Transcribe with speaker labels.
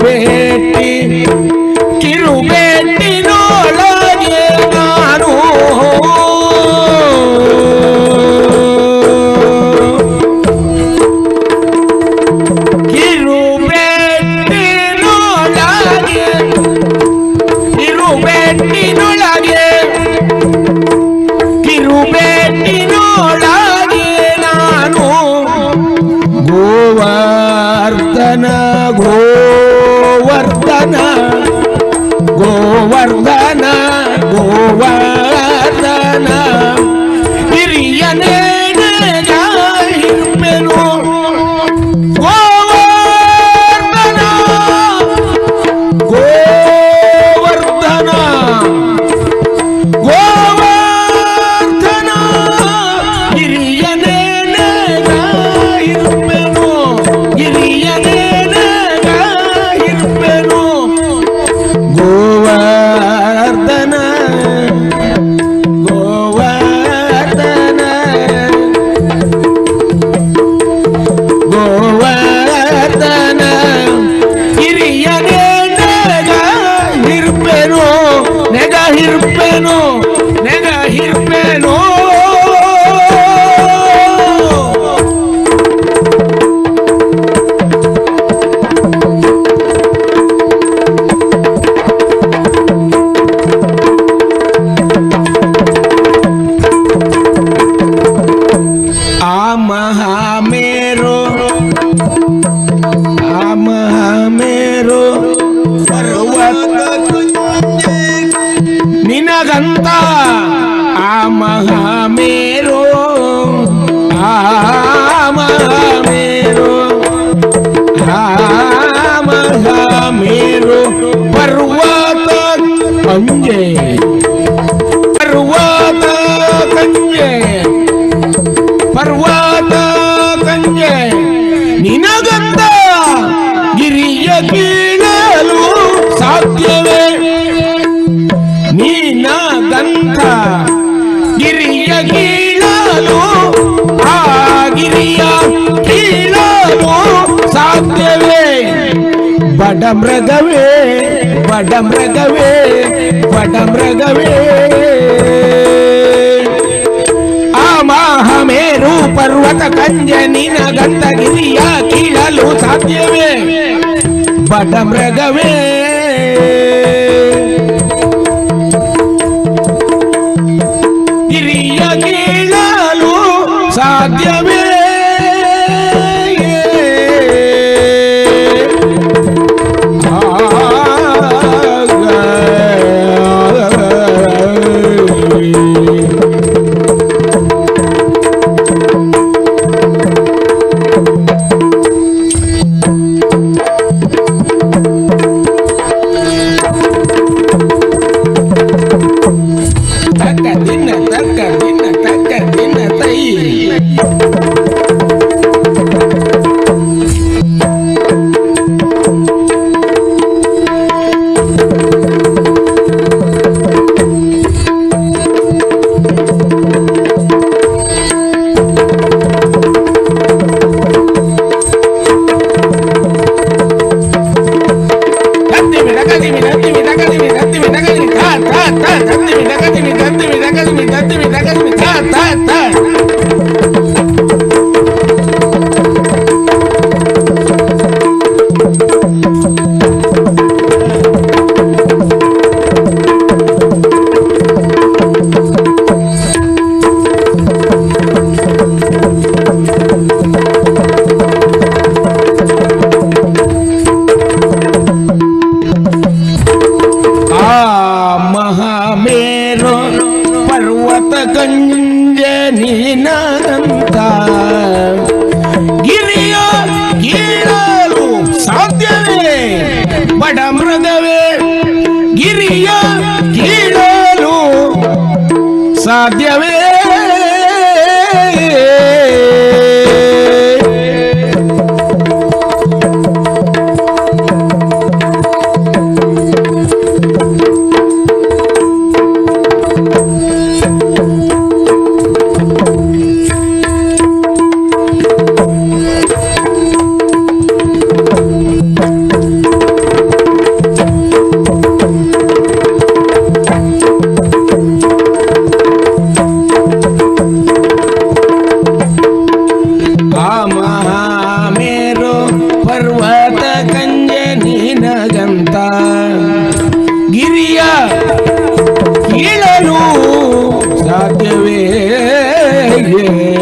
Speaker 1: ಭೇಟಿ ಕಿರು ಭೇಟಿನೊಳಗೆ ನಾನು ಕಿರು ಭೇಟಿನೊಳಗೆ ಕಿರು ಭೇಟಿನೊಳಗೆ ಕಿರು ಭೇಟಿನೊಳಗೆ ನಾನು ಗೋವಾರ್ಧನ ಗೋ వడమృగవే వడమృగవే వడమృగవే. మాహమేరు పర్వత కంజనిన గంధగిరియ కీళలు సాధ్యవే వడమృగవే. గిరియ కీళలు సాధ్యమే. you. తా తా Diabetes. yeah.